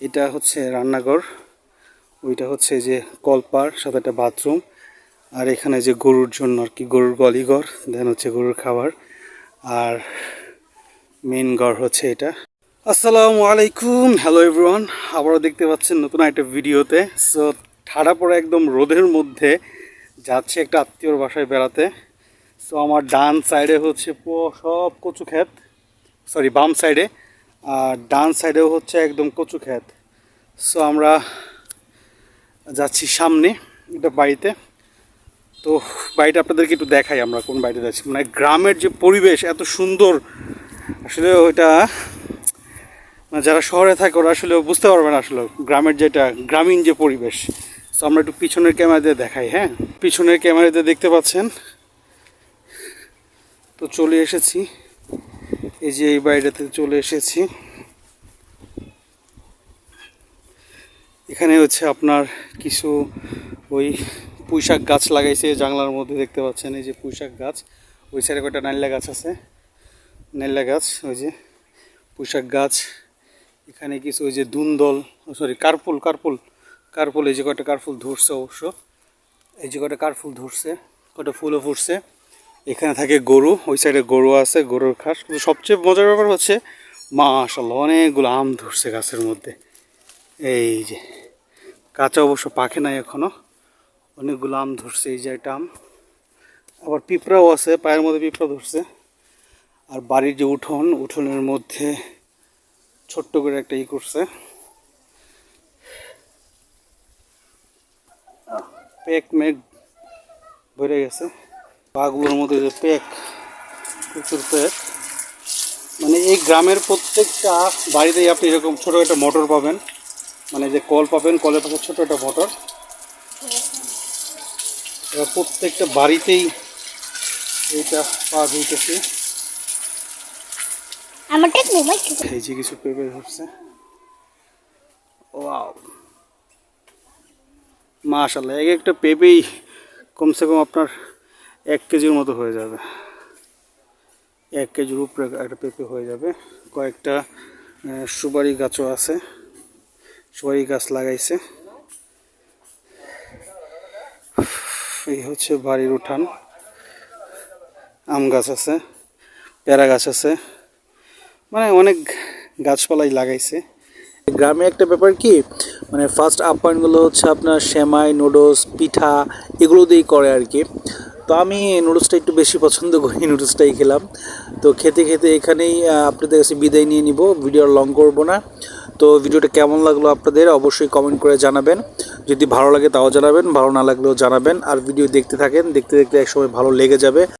এটা হচ্ছে রান্নাঘর, ওইটা হচ্ছে যে কলপার, সাথে একটা বাথরুম, আর এখানে যে গরুর জন্য আর কি, গরুর গলিঘর, দেন হচ্ছে গরুর খাবার, আর মেন ঘর হচ্ছে এটা। আসসালামু আলাইকুম হ্যালো এভরিওয়ান আবারও দেখতে পাচ্ছেন নতুন একটা ভিডিওতে। সো ঠাড়া পড়ে একদম রোদের মধ্যে যাচ্ছে একটা আত্মীয়র বাসায় বেড়াতে। সো আমার ডান সাইডে হচ্ছে সব কচু ক্ষেত সরি বাম সাইডে আর ডান সাইডেও হচ্ছে একদম কচু ক্ষেত। সো আমরা যাচ্ছি সামনে একটা বাড়িতে। তো বাড়িটা আপনাদেরকে একটু দেখাই আমরা কোন বাড়িতে যাচ্ছি। মানে গ্রামের যে পরিবেশ এত সুন্দর, আসলে ওইটা মানে যারা শহরে থাকে ওরা আসলে বুঝতে পারবে না আসলে গ্রামের যেটা, গ্রামীণ যে পরিবেশ। তো আমরা একটু পিছনের ক্যামেরাতে দেখাই হ্যাঁ? পিছনের ক্যামেরাতে দেখতে পাচ্ছেন? তো চলে এসেছি। এই যে এই বাড়িটাতে চলে এসেছি। এখানে হচ্ছে আপনার কিছু ওই পুঁইশাক গাছ লাগাইছে জানলার মধ্যে দেখতে পাচ্ছেন, এই যে পুঁইশাক গাছ। ওই সাইডে কয়েকটা নাইলা গাছ আছে। নাইলা গাছ, ওই যে পুঁইশাক গাছ। এখানে কিছু ওই যে দুন্দল সরি, কার্পুল কার্পুল। কার্পুল, এই যে কয়টা কার্পুল ধরছে অবশ্য। এই যে কয়টা কার্পুল ধরছে, কয়টা ফুলও ফুটছে। এখানে থাকে গরু, ওই সাইডে গরু আছে, গরুর ঘাস। কিন্তু সবচেয়ে মজার ব্যাপার হচ্ছে মাশাল্লাহ অনেকগুলো আম ধরছে গাছের মধ্যে। এই যে, কাঁচা অবশ্য পাখে নাই এখনও। অনেকগুলো আম ধরছে, এই যে একটা আম। আবার পিঁপড়াও আছে, পায়ের মধ্যে পিঁপড়া ধরছে। আর বাড়ির যে উঠোন, উঠোনের মধ্যে ছোট্ট করে একটা ই করছে। পেক মেঘ ভরে গেছে। পাগুলোর মধ্যে যে পেক প্রচুর পেক। মানে এই গ্রামের প্রত্যেকটা বাড়িতেই আপনি এরকম ছোটো একটা মোটর পাবেন। মানে যে কল পাবেন কলের পাশে ছোটো একটা মোটর। এবার প্রত্যেকটা বাড়িতেই এইটা আমারটা মোবাইল এই যে কিছু পেঁপে ধরছে। ওয়াও। মাশাল্লাহ এক একটা পেঁপেই কমসে কম আপনার এক কেজির মতো হয়ে যাবে। এক কেজির উপরে একটা পেঁপে হয়ে যাবে। কয়েকটা সুপারি গাছও আছে। সুপারি গাছ লাগাইছে। এই হচ্ছে বাড়ির উঠান। আম গাছ আছে, পেয়ারা গাছ আছে। মানে অনেক গাছপালাই লাগাইছে। গ্রামে একটা ব্যাপার কি মানে ফার্স্ট আপ্যায়নগুলো হচ্ছে আপনার সেমাই নুডলস পিঠা, এগুলো দিয়েই করে আর কি। তো আমি নুডলসটা একটু বেশি পছন্দ করি নুডলসটাই খেলাম। তো খেতে খেতে এখানেই আপনাদের কাছে বিদায় নিয়ে নিব ভিডিও লং করব না। তো ভিডিওটা কেমন লাগল আপনাদের অবশ্যই কমেন্ট করে জানাবেন। যদি ভালো লাগে তাও জানাবেন, ভালো না লাগলেও জানাবেন। আর ভিডিও দেখতে থাকেন, দেখতে দেখতে একসময় ভালো লেগে যাবে।